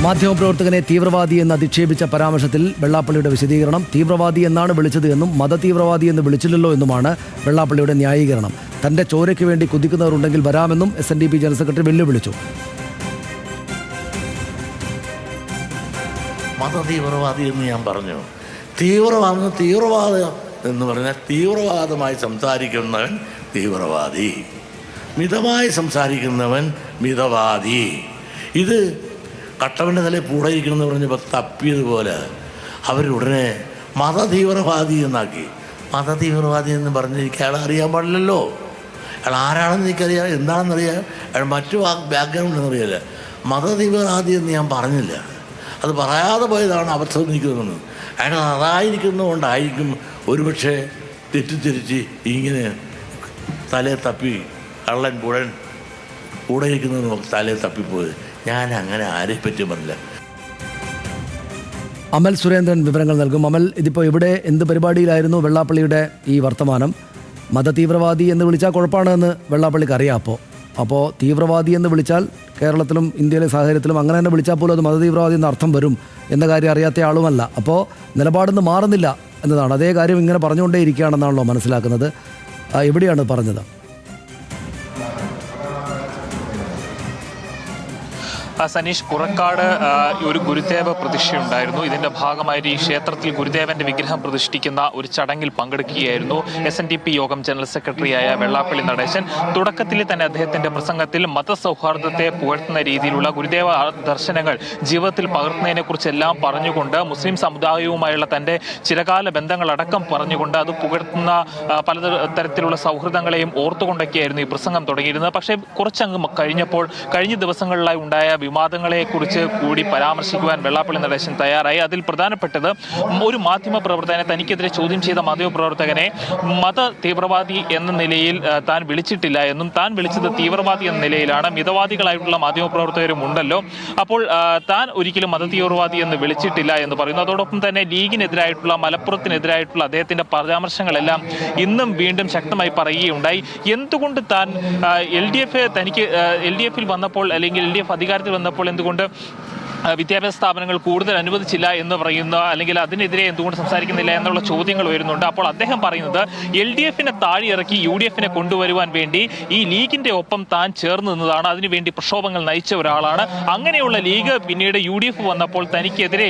മാധ്യമപ്രവർത്തകനെ തീവ്രവാദി എന്ന് അധിക്ഷേപിച്ച പരാമർശത്തിൽ വെള്ളാപ്പള്ളിയുടെ വിശദീകരണം തീവ്രവാദി എന്നാണ് വിളിച്ചത് എന്നും മതതീവ്രവാദി എന്ന് വിളിച്ചില്ലല്ലോ എന്നുമാണ് വെള്ളാപ്പള്ളിയുടെ ന്യായീകരണം. തന്റെ ചോരയ്ക്ക് വേണ്ടി കുതിക്കുന്നവരുണ്ടെങ്കിൽ വരാമെന്നും S N D P general secretary വെല്ലുവിളിച്ചു. മതതീവ്രവാദി എന്ന് ഞാൻ പറഞ്ഞു. തീവ്രവാദം തീവ്രവാദം എന്ന് പറഞ്ഞാൽ തീവ്രവാദമായി സംസാരിക്കുന്നവൻ തീവ്രവാദി. മിതമായി സംസാരിക്കുന്നവൻ മിതവാദി. ഇത് കട്ടവന്റെ തലയിൽ പൂടയിരിക്കണമെന്ന് പറഞ്ഞപ്പോൾ തപ്പിയതുപോലെ അവരുടനെ മതതീവ്രവാദി എന്നാക്കി. മതതീവ്രവാദി എന്ന് പറഞ്ഞിരിക്കുക അയാൾ അറിയാൻ പാടില്ലല്ലോ. അയാൾ ആരാണെന്ന് എനിക്കറിയാം. എന്താണെന്നറിയാം. അയാൾ മറ്റു ബാക്ക്ഗ്രൗണ്ട് എന്നറിയില്ല മതതീവ്രവാദി എന്ന് ഞാൻ പറഞ്ഞില്ല. അത് പറയാതെ പോയതാണ് അബദ്ധം എനിക്ക് തോന്നുന്നത് അയാൾ അതായിരിക്കുന്നതുകൊണ്ടായിരിക്കും ഒരുപക്ഷെ തെറ്റിദ്ധരിച്ച് ഇങ്ങനെ തലയെ തപ്പി കള്ളൻ പുഴൻ കൂടെ ഇരിക്കുന്നത് തലേ തപ്പിപ്പോയത് ഞാൻ അങ്ങനെ ആരെ പറ്റി പറഞ്ഞില്ല. അമൽ സുരേന്ദ്രൻ വിവരങ്ങൾ നൽകും. അമൽ ഇതിപ്പോൾ ഇവിടെ എന്ത് പരിപാടിയിലായിരുന്നു വെള്ളാപ്പള്ളിയുടെ ഈ വർത്തമാനം? മതതീവ്രവാദി എന്ന് വിളിച്ചാൽ കുഴപ്പമാണെന്ന് വെള്ളാപ്പള്ളിക്ക് അറിയാം അപ്പോൾ അപ്പോൾ തീവ്രവാദി എന്ന് വിളിച്ചാൽ കേരളത്തിലും ഇന്ത്യയിലെ സാഹചര്യത്തിലും അങ്ങനെ തന്നെ വിളിച്ചാൽ പോലും അത് മതതീവ്രവാദി എന്ന അർത്ഥം വരും എന്ന കാര്യം അറിയാത്ത ആളുമല്ല. അപ്പോൾ നിലപാടൊന്നും മാറുന്നില്ല എന്നതാണ്. അതേ കാര്യം ഇങ്ങനെ പറഞ്ഞുകൊണ്ടേ ഇരിക്കുകയാണെന്നാണല്ലോ മനസ്സിലാക്കുന്നത് എവിടെയാണ് പറഞ്ഞത്? സനീഷ് പുറക്കാട് ഒരു ഗുരുദേവ പ്രതിഷ്ഠയുണ്ടായിരുന്നു. ഇതിന്റെ ഭാഗമായിട്ട് ഈ ക്ഷേത്രത്തിൽ ഗുരുദേവന്റെ വിഗ്രഹം പ്രതിഷ്ഠിക്കുന്ന ഒരു ചടങ്ങിൽ പങ്കെടുക്കുകയായിരുന്നു എസ് എൻ ഡി പി യോഗം ജനറൽ സെക്രട്ടറിയായ വെള്ളാപ്പള്ളി നടേശൻ. തുടക്കത്തിൽ തന്നെ അദ്ദേഹത്തിന്റെ പ്രസംഗത്തിൽ മതസൗഹാർദ്ദത്തെ പുകഴ്ത്തുന്ന രീതിയിലുള്ള ഗുരുദേവ ദർശനങ്ങൾ ജീവിതത്തിൽ പകർത്തുന്നതിനെ കുറിച്ചെല്ലാം പറഞ്ഞുകൊണ്ട് മുസ്ലിം സമുദായവുമായുള്ള തന്റെ ചിരകാല ബന്ധങ്ങളടക്കം പറഞ്ഞുകൊണ്ട് അത് പുകഴ്ത്തുന്ന പല തരത്തിലുള്ള സൗഹൃദങ്ങളെയും ഓർത്തുകൊണ്ടൊക്കെയായിരുന്നു ഈ പ്രസംഗം തുടങ്ങിയിരുന്നത്. പക്ഷേ കുറച്ചങ്ങ് കഴിഞ്ഞപ്പോൾ കഴിഞ്ഞ ദിവസങ്ങളിലായി ഉണ്ടായ വിവാദങ്ങളെ കുറിച്ച് കൂടി പരാമർശിക്കുവാൻ വെള്ളാപ്പള്ളി നടേശൻ തയ്യാറായി. അതിൽ പ്രധാനപ്പെട്ടത് ഒരു മാധ്യമ പ്രവർത്തകനെ തനിക്കെതിരെ ചോദ്യം ചെയ്ത മാധ്യമപ്രവർത്തകനെ മത തീവ്രവാദി എന്ന നിലയിൽ താൻ വിളിച്ചിട്ടില്ല എന്നും താൻ വിളിച്ചത് തീവ്രവാദി എന്ന നിലയിലാണ്. മിതവാദികളായിട്ടുള്ള മാധ്യമ പ്രവർത്തകരും ഉണ്ടല്ലോ. അപ്പോൾ താൻ ഒരിക്കലും മത തീവ്രവാദി എന്ന് വിളിച്ചിട്ടില്ല എന്ന് പറയുന്നു. അതോടൊപ്പം തന്നെ ലീഗിനെതിരായിട്ടുള്ള മലപ്പുറത്തിനെതിരായിട്ടുള്ള അദ്ദേഹത്തിന്റെ പരാമർശങ്ങളെല്ലാം ഇന്നും വീണ്ടും ശക്തമായി പറയുകയുണ്ടായി. എന്തുകൊണ്ട് താൻ എൽ ഡി എഫ് തനിക്ക് എൽ ഡി എഫിൽ വന്നപ്പോൾ അല്ലെങ്കിൽ എൽ ഡി എഫ് അധികാരത്തിൽ വന്നപ്പോൾ എന്തുകൊണ്ട് വിദ്യാഭ്യാസ സ്ഥാപനങ്ങൾ കൂടുതൽ അനുവദിച്ചില്ല എന്ന് പറയുന്ന അല്ലെങ്കിൽ അതിനെതിരെ എന്തുകൊണ്ട് സംസാരിക്കുന്നില്ല എന്നുള്ള ചോദ്യങ്ങൾ വരുന്നുണ്ട്. അപ്പോൾ അദ്ദേഹം പറയുന്നത് എൽ ഡി എഫിനെ താഴെയിറക്കി യു ഡി എഫിനെ കൊണ്ടുവരുവാൻ വേണ്ടി ഈ ലീഗിന്റെ ഒപ്പം താൻ ചേർന്ന് നിന്നതാണ്. അതിനുവേണ്ടി പ്രക്ഷോഭങ്ങൾ നയിച്ച ഒരാളാണ്. അങ്ങനെയുള്ള ലീഗ് പിന്നീട് യു ഡി എഫ് വന്നപ്പോൾ തനിക്കെതിരെ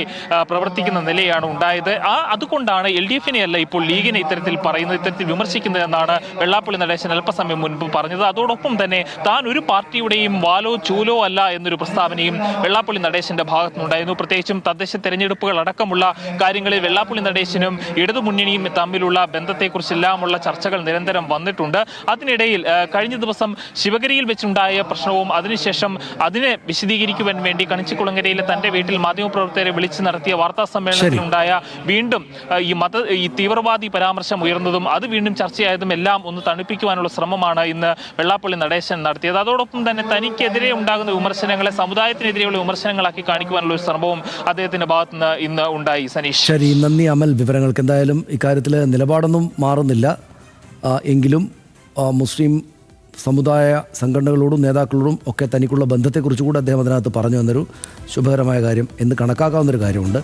പ്രവർത്തിക്കുന്ന നിലയാണ് ഉണ്ടായത്. ആ അതുകൊണ്ടാണ് എൽ ഡി എഫിനെ അല്ല ഇപ്പോൾ ലീഗിനെ ഇത്തരത്തിൽ പറയുന്നത് ഇത്തരത്തിൽ വിമർശിക്കുന്നത് എന്നാണ് വെള്ളാപ്പള്ളി നടേശൻ അല്പസമയം മുൻപ് പറഞ്ഞത്. അതോടൊപ്പം തന്നെ താൻ ഒരു പാർട്ടിയുടെയും വാലോ ചൂലോ അല്ല എന്നൊരു പ്രസ്താവനയും വെള്ളാപ്പള്ളി നടേശന്റെ ഭാഗത്തുനിന്നുണ്ടായിരുന്നു. പ്രത്യേകിച്ചും തദ്ദേശ തെരഞ്ഞെടുപ്പുകൾ അടക്കമുള്ള കാര്യങ്ങളിൽ വെള്ളാപ്പള്ളി നടേശനും ഇടതുമുന്നണിയും തമ്മിലുള്ള ബന്ധത്തെക്കുറിച്ചെല്ലാമുള്ള ചർച്ചകൾ നിരന്തരം വന്നിട്ടുണ്ട്. അതിനിടയിൽ കഴിഞ്ഞ ദിവസം ശിവഗിരിയിൽ വെച്ചുണ്ടായ പ്രശ്നവും അതിനുശേഷം അതിനെ വിശദീകരിക്കുവാൻ വേണ്ടി കണിച്ചിക്കുളങ്ങരയിലെ തന്റെ വീട്ടിൽ മാധ്യമപ്രവർത്തകരെ വിളിച്ചു നടത്തിയ വാർത്താ സമ്മേളനത്തിലുണ്ടായ വീണ്ടും ഈ മത ഈ തീവ്രവാദി പരാമർശം ഉയർന്നതും അത് വീണ്ടും ചർച്ചയായതും എല്ലാം ഒന്ന് തണുപ്പിക്കുവാനുള്ള ശ്രമമാണ് ഇന്ന് വെള്ളാപ്പള്ളി നടേശൻ നടത്തിയത്. അതോടൊപ്പം തന്നെ തനിക്കെതിരെ ഉണ്ടാകുന്ന വിമർശനങ്ങളെ സമുദായത്തിനെതിരെയുള്ള വിമർശനങ്ങളാക്കി കാണിക്കുവാനുള്ള ഒരു ശ്രമവും അദ്ദേഹത്തിന്റെ ഭാഗത്തുനിന്ന് ഇന്ന് ഉണ്ടായി സനീഷ്. ശരി നന്ദി അമൽ. വിവരങ്ങൾക്ക് എന്തായാലും ഇക്കാര്യത്തിൽ നിലപാടൊന്നും മാറുന്നില്ല. എങ്കിലും മുസ്ലിം സമുദായ സംഘടനകളോടും നേതാക്കളോടും ഒക്കെ തനിക്കുള്ള ബന്ധത്തെക്കുറിച്ച് കൂടി അദ്ദേഹം അതിനകത്ത് പറഞ്ഞു തന്നൊരു ശുഭകരമായ കാര്യം എന്ന് കണക്കാക്കാവുന്നൊരു കാര്യമുണ്ട്.